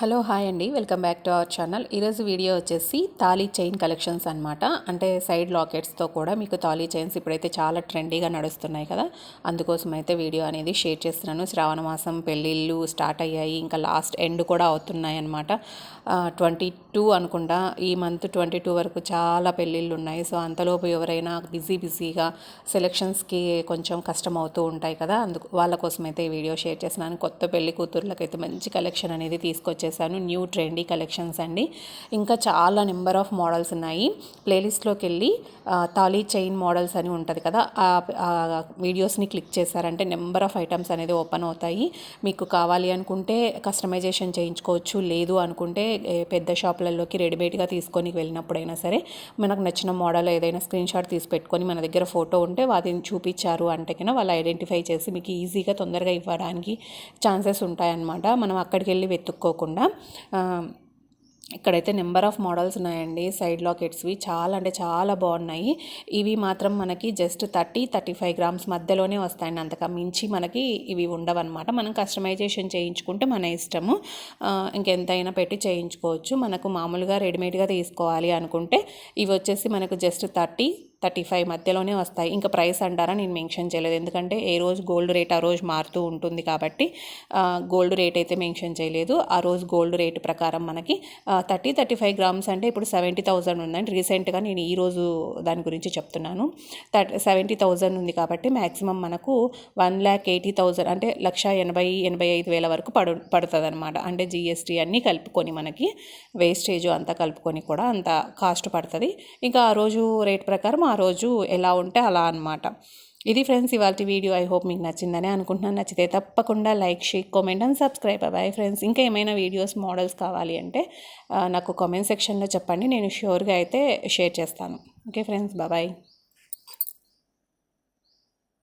Hello hi అండి. Welcome back to our channel. ఈరోజు video వచ్చేసి తాళీ చైన్ కలెక్షన్స్ అనమాట అంటే సైడ్ లాకెట్స్తో కూడా మీకు తాళీ చైన్స్ ఇప్పుడైతే చాలా ట్రెండీగా నడుస్తున్నాయి కదా. అందుకోసం అయితే వీడియో అనేది షేర్ చేస్తున్నాను. శ్రావణ మాసం పెళ్ళిళ్ళు స్టార్ట్ అయ్యాయి. ఇంకా లాస్ట్ ఎండ్ కూడా అవుతున్నాయి అనమాట ట్వంటీ టూ అనుకుంటా. ఈ మంత్ ట్వంటీ టూ వరకు చాలా పెళ్ళిళ్ళు ఉన్నాయి. సో అంతలోపు ఎవరైనా బిజీ బిజీగా సెలెక్షన్స్కి కొంచెం కష్టం అవుతూ ఉంటాయి కదా. అందుకు వాళ్ళ కోసం అయితే ఈ వీడియో షేర్ చేస్తున్నాను. కొత్త పెళ్ళి కూతుర్లకైతే మంచి కలెక్షన్ అనేది తీసుకొచ్చేసి చేశాను. న్యూ ట్రెండీ కలెక్షన్స్ అండి. ఇంకా చాలా నెంబర్ ఆఫ్ మోడల్స్ ఉన్నాయి. ప్లేలిస్ట్లోకి వెళ్ళి తాళీ చైన్ మోడల్స్ అని ఉంటుంది కదా ఆ వీడియోస్ని క్లిక్ చేశారంటే నెంబర్ ఆఫ్ ఐటమ్స్ అనేది ఓపెన్ అవుతాయి. మీకు కావాలి అనుకుంటే కస్టమైజేషన్ చేయించుకోవచ్చు లేదు అనుకుంటే పెద్ద షాపులలోకి రెడీమేడ్గా తీసుకొని వెళ్ళినప్పుడైనా సరే మనకు నచ్చిన మోడల్ ఏదైనా స్క్రీన్ షాట్ తీసి పెట్టుకొని మన దగ్గర ఫోటో ఉంటే వాటిని చూపించారు అంటే కన్నా వాళ్ళు ఐడెంటిఫై చేసి మీకు ఈజీగా తొందరగా ఇవ్వడానికి ఛాన్సెస్ ఉంటాయన్నమాట. మనం అక్కడికి వెళ్ళి వెతుక్కోకుండా కాకుండా ఇక్కడైతే నెంబర్ ఆఫ్ మోడల్స్ ఉన్నాయండి. సైడ్ లాకెట్స్వి చాలా అంటే చాలా బాగున్నాయి. ఇవి మాత్రం మనకి just thirty thirty five grams మధ్యలోనే వస్తాయండి. అంతకు మించి మనకి ఇవి ఉండవన్నమాట. మనం కస్టమైజేషన్ చేయించుకుంటే మన ఇష్టము. ఇంకెంతైనా పెట్టి చేయించుకోవచ్చు. మనకు మామూలుగా రెడీమేడ్గా తీసుకోవాలి అనుకుంటే ఇవి వచ్చేసి మనకు జస్ట్ థర్టీ థర్టీ ఫైవ్ మధ్యలోనే వస్తాయి. ఇంకా ప్రైస్ అంటారా నేను మెన్షన్ చేయలేదు. ఎందుకంటే ఏ రోజు గోల్డ్ రేట్ ఆ రోజు మారుతూ ఉంటుంది కాబట్టి గోల్డ్ రేట్ అయితే మెన్షన్ చేయలేదు. ఆ రోజు గోల్డ్ రేట్ ప్రకారం మనకి థర్టీ థర్టీ ఫైవ్ గ్రామ్స్ అంటే ఇప్పుడు సెవెంటీ థౌజండ్ ఉందండి. రీసెంట్గా నేను ఈరోజు దాని గురించి చెప్తున్నాను. థర్టీ సెవెంటీ థౌజండ్ ఉంది కాబట్టి మ్యాక్సిమం మనకు వన్ ల్యాక్ ఎయిటీ థౌజండ్ అంటే లక్ష ఎనభై ఎనభై ఐదు వేల వరకు పడు పడుతుంది అనమాట అంటే జిఎస్టీ అన్నీ కలుపుకొని మనకి వేస్టేజ్ అంతా కలుపుకొని కూడా అంత కాస్ట్ పడుతుంది. ఇంకా ఆ రోజు రేట్ ప్రకారం ఆ రోజు ఎలా ఉంటే అలా అనమాట ఇది ఫ్రెండ్స్ ఇవాళ వీడియో. ఐ హోప్ మీకు నచ్చిందని అనుకుంటున్నాను. నచ్చితే తప్పకుండా like share comment and subscribe. అవ్వాలి ఫ్రెండ్స్. ఇంకా ఏమైనా వీడియోస్ మోడల్స్ కావాలి అంటే నాకు కామెంట్ సెక్షన్లో చెప్పండి. నేను ష్యూర్గా అయితే షేర్ చేస్తాను. Okay friends. బాబాయ్